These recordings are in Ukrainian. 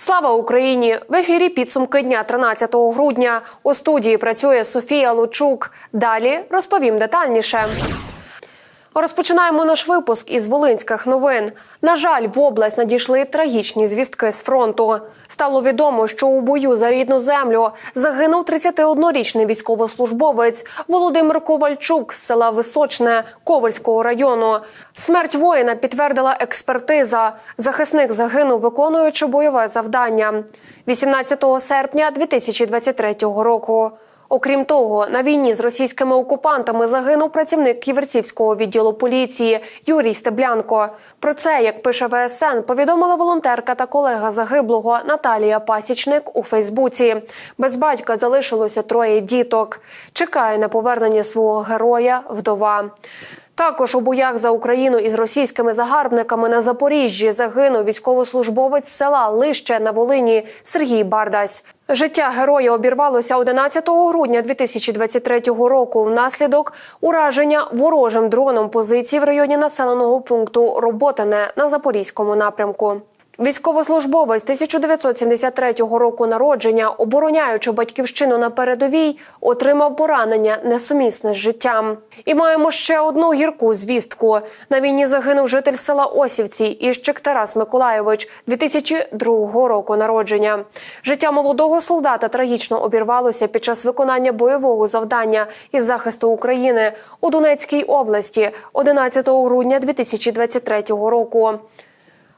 Слава Україні! В ефірі підсумки дня 13 грудня. У студії працює Софія Лучук. Далі розповім детальніше. Розпочинаємо наш випуск із волинських новин. На жаль, в область надійшли трагічні звістки з фронту. Стало відомо, що у бою за рідну землю загинув 31-річний військовослужбовець Володимир Ковальчук з села Височне Ковальського району. Смерть воїна підтвердила експертиза. Захисник загинув, виконуючи бойове завдання 18 серпня 2023 року. Окрім того, на війні з російськими окупантами загинув працівник Ківерцівського відділу поліції Юрій Стеблянко. Про це, як пише ВСН, повідомила волонтерка та колега загиблого Наталія Пасічник у Фейсбуці. Без батька залишилося троє діток. Чекає на повернення свого героя вдова. Також у боях за Україну із російськими загарбниками на Запоріжжі загинув військовослужбовець села Лище на Волині Сергій Бардась. Життя героя обірвалося 11 грудня 2023 року внаслідок ураження ворожим дроном позицій в районі населеного пункту Роботине на запорізькому напрямку. Військовослужбовець 1973 року народження, обороняючи батьківщину на передовій, отримав поранення несумісне з життям. І маємо ще одну гірку звістку. На війні загинув житель села Осівці Іщик Тарас Миколайович 2002 року народження. Життя молодого солдата трагічно обірвалося під час виконання бойового завдання із захисту України у Донецькій області 11 грудня 2023 року.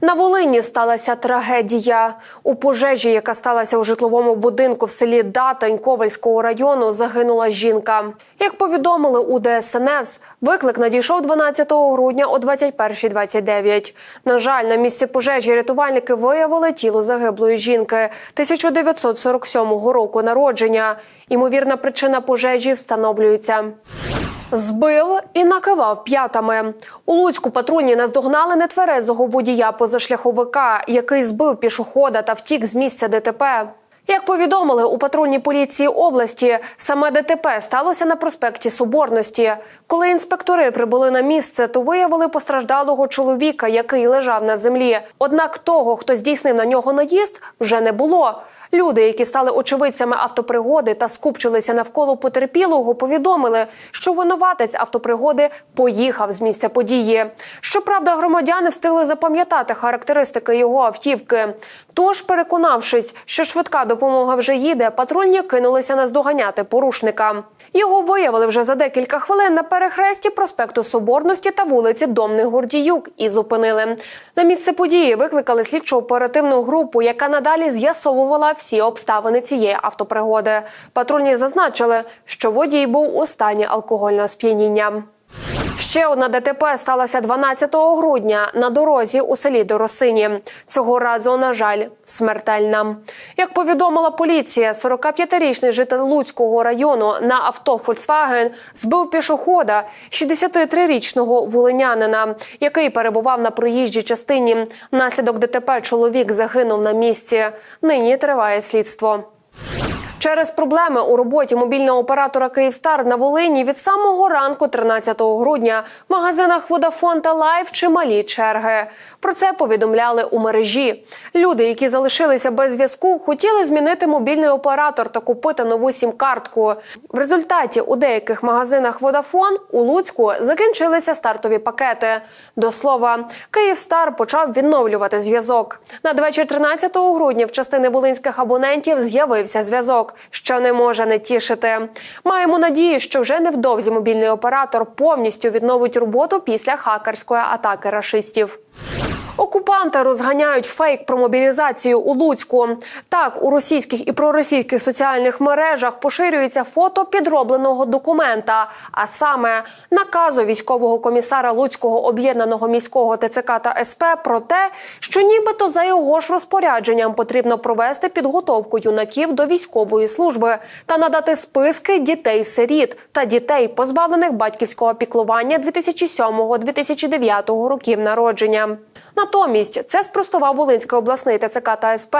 На Волині сталася трагедія. У пожежі, яка сталася у житловому будинку в селі Датань Ковальського району, загинула жінка. Як повідомили у ДСНС, виклик надійшов 12 грудня о 21.29. На жаль, на місці пожежі рятувальники виявили тіло загиблої жінки 1947 року народження. Імовірна причина пожежі встановлюється. Збив і накивав п'ятами. У Луцьку патрульні наздогнали нетверезого водія позашляховика, який збив пішохода та втік з місця ДТП. Як повідомили у патрульній поліції області, саме ДТП сталося на проспекті Соборності. Коли інспектори прибули на місце, то виявили постраждалого чоловіка, який лежав на землі. Однак того, хто здійснив на нього наїзд, вже не було. Люди, які стали очевидцями автопригоди та скупчилися навколо потерпілого, повідомили, що винуватець автопригоди поїхав з місця події. Щоправда, громадяни встигли запам'ятати характеристики його автівки. Тож, переконавшись, що швидка допомога вже їде, патрульні кинулися наздоганяти порушника. Його виявили вже за декілька хвилин на перехресті проспекту Соборності та вулиці Домних Гордіюк і зупинили. На місце події викликали слідчо оперативну групу, яка надалі з'ясовувала всі обставини цієї автопригоди. Патрульні зазначили, що водій був у стані алкогольного сп'яніння. Ще одна ДТП сталася 12 грудня на дорозі у селі Доросині. Цього разу, на жаль, смертельна. Як повідомила поліція, 45-річний житель Луцького району на авто Фольксваген збив пішохода 63-річного волинянина, який перебував на проїжджій частині. Внаслідок ДТП чоловік загинув на місці. Нині триває слідство. Через проблеми у роботі мобільного оператора Київстар на Волині від самого ранку, 13 грудня, в магазинах Водафон та Лайф чималі черги. Про це повідомляли у мережі. Люди, які залишилися без зв'язку, хотіли змінити мобільний оператор та купити нову сім-картку. В результаті у деяких магазинах Водафон у Луцьку закінчилися стартові пакети. До слова, Київстар почав відновлювати зв'язок. Надвечір 13 грудня в частини волинських абонентів з'явився зв'язок що не може не тішити. Маємо надію, що вже невдовзі мобільний оператор повністю відновить роботу після хакерської атаки рашистів. Окупанти розганяють фейк про мобілізацію у Луцьку. Так, у російських і проросійських соціальних мережах поширюється фото підробленого документа, а саме наказу військового комісара Луцького об'єднаного міського ТЦК та СП про те, що нібито за його ж розпорядженням потрібно провести підготовку юнаків до військової служби та надати списки дітей-сиріт та дітей, позбавлених батьківського піклування 2007-2009 років народження. Натомість це спростував Волинський обласний ТЦК та СП.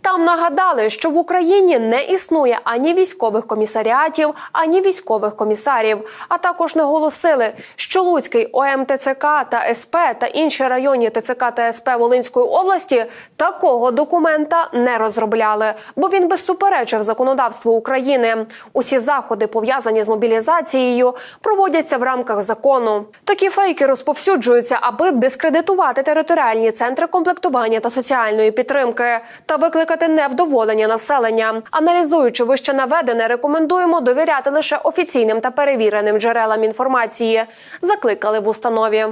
Там нагадали, що в Україні не існує ані військових комісаріатів, ані військових комісарів. А також наголосили, що Луцький ОМТЦК та СП та інші районні ТЦК та СП Волинської області такого документа не розробляли, бо він би суперечив законодавству України. Усі заходи пов'язані з мобілізацією проводяться в рамках закону. Такі фейки розповсюджуються, аби дискредитувати територіальні центри комплектування та соціальної підтримки та викликати невдоволення населення. Аналізуючи вище наведене, рекомендуємо довіряти лише офіційним та перевіреним джерелам інформації. Закликали в установі.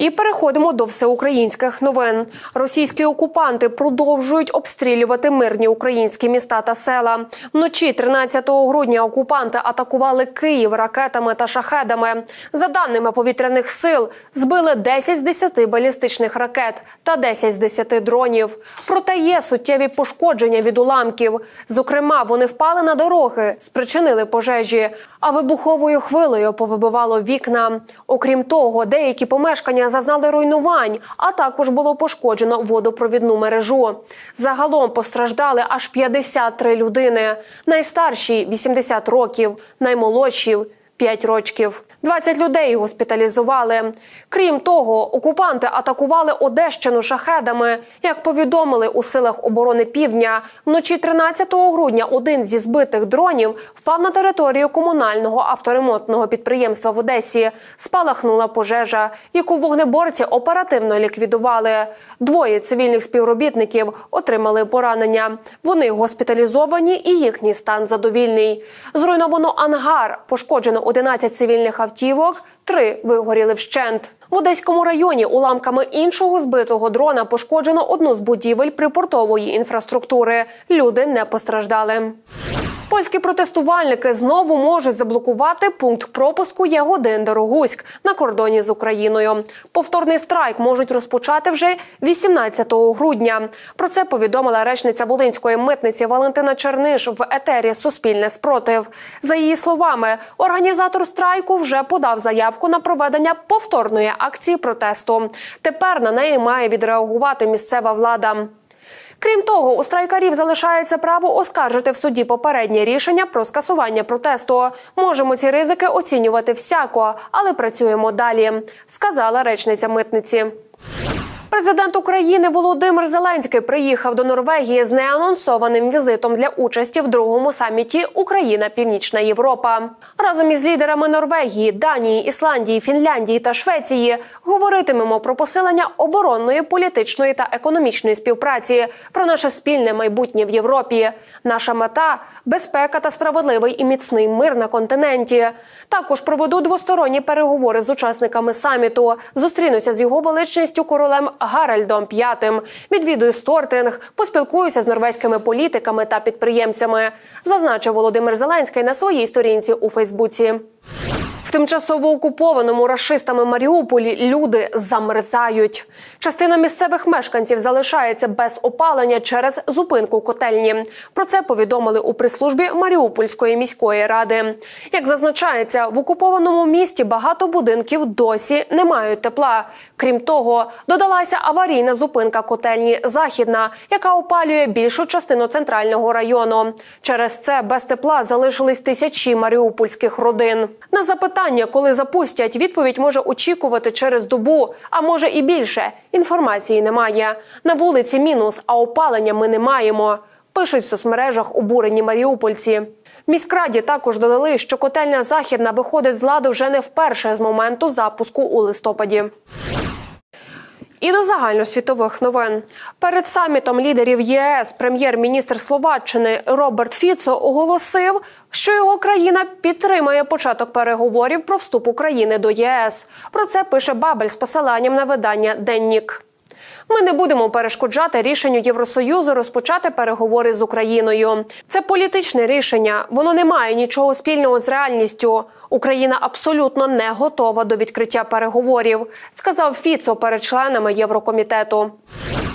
І переходимо до всеукраїнських новин. Російські окупанти продовжують обстрілювати мирні українські міста та села. Вночі 13 грудня окупанти атакували Київ ракетами та шахедами. За даними повітряних сил, збили 10 з 10 балістичних ракет та 10 з 10 дронів. Проте є суттєві пошкодження від уламків. Зокрема, вони впали на дороги, спричинили пожежі, а вибуховою хвилею повибивало вікна. Окрім того, деякі помешкання зазнали руйнувань, а також було пошкоджено водопровідну мережу. Загалом постраждали аж 53 людини. Найстарші 80 років, наймолодші 5 років. 20 людей госпіталізували. Крім того, окупанти атакували Одещину шахедами. Як повідомили у силах оборони Півдня, вночі 13 грудня один зі збитих дронів впав на територію комунального авторемонтного підприємства в Одесі. Спалахнула пожежа, яку вогнеборці оперативно ліквідували. Двоє цивільних співробітників отримали поранення. Вони госпіталізовані і їхній стан задовільний. Зруйновано ангар, пошкоджено 11 цивільних автівок. Три вигоріли вщент. В Одеському районі уламками іншого збитого дрона пошкоджено одну з будівель припортової інфраструктури. Люди не постраждали. Польські протестувальники знову можуть заблокувати пункт пропуску Ягодин Дорогуськ на кордоні з Україною. Повторний страйк можуть розпочати вже 18 грудня. Про це повідомила речниця Волинської митниці Валентина Черниш в етері Суспільне спротив. За її словами, організатор страйку вже подав заявку на проведення повторної акції протесту. Тепер на неї має відреагувати місцева влада. Крім того, у страйкарів залишається право оскаржити в суді попереднє рішення про скасування протесту. Можемо ці ризики оцінювати всяко, але працюємо далі, сказала речниця митниці. Президент України Володимир Зеленський приїхав до Норвегії з неанонсованим візитом для участі в другому саміті Україна Північна Європа. Разом із лідерами Норвегії, Данії, Ісландії, Фінляндії та Швеції говоритимемо про посилення оборонної, політичної та економічної співпраці, про наше спільне майбутнє в Європі. Наша мета безпека та справедливий і міцний мир на континенті. Також проведу двосторонні переговори з учасниками саміту. Зустрінуся з його величністю королем Гаральдом V. Відвідую стортинг, поспілкуюся з норвезькими політиками та підприємцями. Зазначив Володимир Зеленський на своїй сторінці у Фейсбуці. Тимчасово окупованому рашистами Маріуполі люди замерзають. Частина місцевих мешканців залишається без опалення через зупинку котельні. Про це повідомили у прислужбі Маріупольської міської ради. Як зазначається, в окупованому місті багато будинків досі не мають тепла. Крім того, додалася аварійна зупинка котельні Західна, яка опалює більшу частину центрального району. Через це без тепла залишились тисячі маріупольських родин. На запитання, коли запустять, відповідь може очікувати через добу, а може і більше. Інформації немає. На вулиці мінус, а опалення ми не маємо. Пишуть в соцмережах обурені маріупольці. Міськраді також додали, що котельня західна виходить з ладу вже не вперше з моменту запуску у листопаді. І до загальносвітових новин перед самітом лідерів ЄС прем'єр-міністр Словаччини Роберт Фіцо оголосив, що його країна підтримає початок переговорів про вступ України до ЄС. Про це пише Бабель з посиланням на видання Деннік. Ми не будемо перешкоджати рішенню Євросоюзу розпочати переговори з Україною. Це політичне рішення. Воно не має нічого спільного з реальністю. Україна абсолютно не готова до відкриття переговорів, сказав Фіцо перед членами Єврокомітету.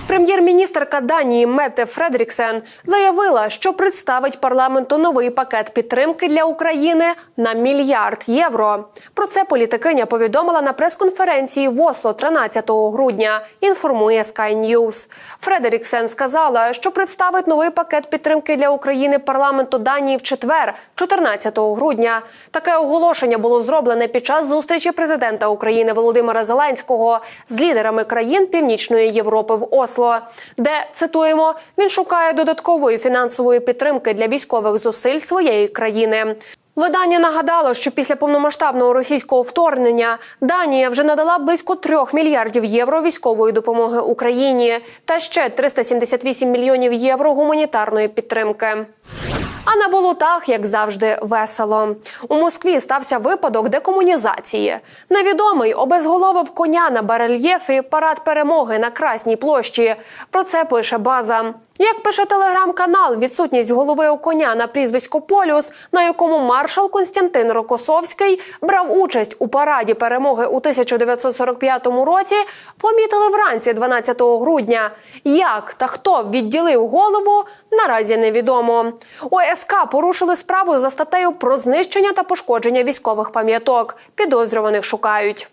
Прем'єр-міністерка Данії Мете Фредріксен заявила, що представить парламенту новий пакет підтримки для України на мільярд євро. Про це політикиня повідомила на прес-конференції в Осло 13 грудня. Інформує Sky News. Фредеріксен сказала, що представить новий пакет підтримки для України парламенту Данії в четвер, 14 грудня. Таке оголошення було зроблене під час зустрічі президента України Володимира Зеленського з лідерами країн Північної Європи в Осло, де цитуємо він шукає додаткової фінансової підтримки для військових зусиль своєї країни. Видання нагадало, що після повномасштабного російського вторгнення Данія вже надала близько 3 мільярдів євро військової допомоги Україні та ще 378 мільйонів євро гуманітарної підтримки. А на болотах, як завжди, весело. У Москві стався випадок декомунізації. Невідомий обезголовив коня на барельєфі парад перемоги на Красній площі. Про це пише база. Як пише телеграм-канал, відсутність голови у коня на прізвисько Полюс, на якому маршал Константин Рокосовський брав участь у параді перемоги у 1945 році, помітили вранці 12 грудня. Як та хто відділив голову, наразі невідомо. ОСК порушили справу за статтею про знищення та пошкодження військових пам'яток. Підозрюваних шукають.